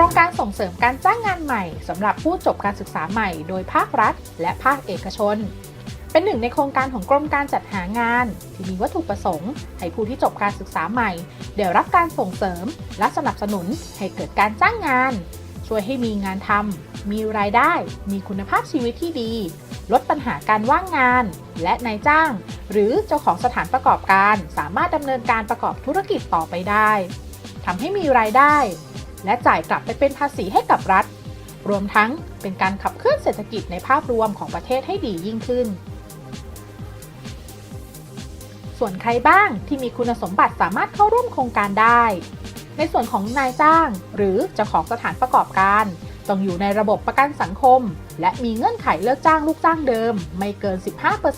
ครงการส่งเสริมการจ้างงานใหม่สำหรับผู้จบการศึกษาใหม่โดยภาครัฐ และภาคเอกชน เป็นหนึ่งในโครงการของกรมการจัดหางาน ที่มีวัตถุประสงค์ ให้ผู้ที่จบการศึกษาใหม่ได้รับการส่งเสริม และสนับสนุนให้เกิดการจ้างงาน ช่วยให้มีงานทำมีรายได้ มีคุณภาพชีวิตที่ดี ลดปัญหาการว่างงาน และนายจ้าง หรือเจ้าของสถานประกอบการสามารถดำเนินการประกอบธุรกิจต่อไปได้ทำให้มีรายได้ และจ่ายกลับไปเป็นภาษีให้กับรัฐ รวมทั้งเป็นการขับเคลื่อนเศรษฐกิจในภาพรวมของประเทศให้ดียิ่งขึ้น ส่วนใครบ้างที่มีคุณสมบัติสามารถเข้าร่วมโครงการได้ ในส่วนของนายจ้าง หรือเจ้าของสถานประกอบการ ต้องอยู่ในระบบประกันสังคม และมีเงื่อนไขเลิกจ้างลูกจ้างเดิม ไม่เกิน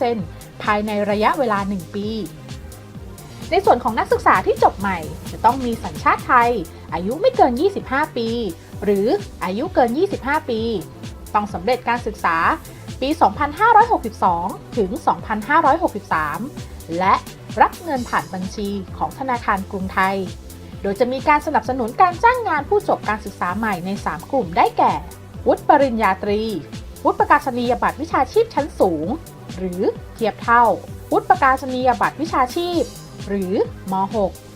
15%ภายในระยะเวลา 1 ปี ในส่วนของนักศึกษาที่จบใหม่ จะต้องมีสัญชาติไทย อายุไม่เกิน 25 ปี หรืออายุเกิน 25 ปี ต้องสำเร็จการศึกษาปี 2562 ถึง 2563 และรับเงินผ่านบัญชีของธนาคารกรุงไทย โดยจะมีการสนับสนุนการจ้างงานผู้จบการศึกษาใหม่ใน 3 กลุ่มได้แก่ วุฒิปริญญาตรี วุฒิประกาศนียบัตรวิชาชีพชั้นสูง หรือเทียบเท่า วุฒิประกาศนียบัตรวิชาชีพ หรือม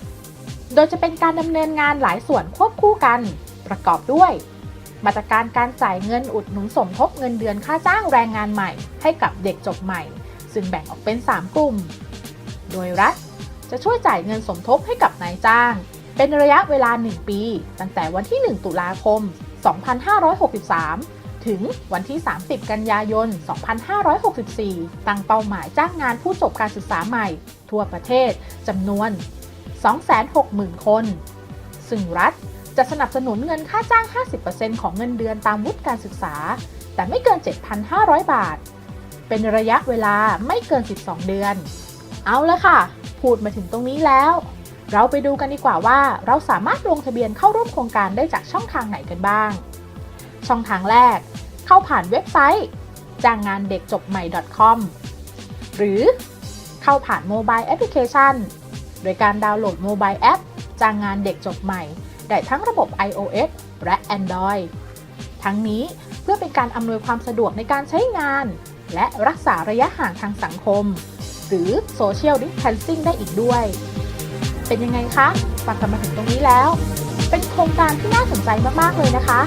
.6 โดยจะเป็นการดำเนินงานหลายส่วนควบคู่กัน ประกอบด้วย มาตรการการจ่ายเงินอุดหนุนสมทบเงินเดือนค่าจ้างแรงงานใหม่ ให้กับเด็กจบใหม่ ซึ่งแบ่งออกเป็น 3 กลุ่ม โดยรัฐจะช่วยจ่ายเงินสมทบให้กับนายจ้าง เป็นระยะเวลา 1 ปี ตั้งแต่วันที่ 1 ตุลาคม 2563ถึงวันที่ 30 กันยายน 2564 ตั้งเป้าหมายจ้างงานผู้จบการศึกษาใหม่ ทั่วประเทศจำนวน 260,000 คน ซึ่งรัฐจะสนับสนุนเงินค่าจ้าง 50%ของเงินเดือนตามวุฒิการศึกษา แต่ไม่เกิน 7,500 บาท เป็นระยะเวลาไม่เกิน 12 เดือน เอาละค่ะ พูดมาถึงตรงนี้แล้ว เราไปดูกันดีกว่าว่า เราสามารถลงทะเบียนเข้าร่วมโครงการได้จากช่องทางไหนกันบ้าง ช่องทางแรก เข้าผ่านเว็บไซต์จ้างงานเด็กจบใหม่ .com หรือ เข้าผ่านโมบายแอปพลิเคชัน โดยการดาวน์โหลดโมบายแอปจ้างงานเด็กจบใหม่ ได้ทั้งระบบ iOS และ Android ทั้งนี้เพื่อเป็นการอำนวยความสะดวกในการใช้งาน และรักษาระยะห่างทางสังคม หรือ Social Distancing ได้อีกด้วย เป็นยังไงคะฟังกันมาถึงตรงนี้แล้ว เป็นโครงการที่น่าสนใจมาก ๆ เลยนะคะ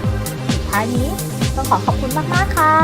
สุดท้ายนี้ต้องขอขอบคุณมาก ๆ ค่ะ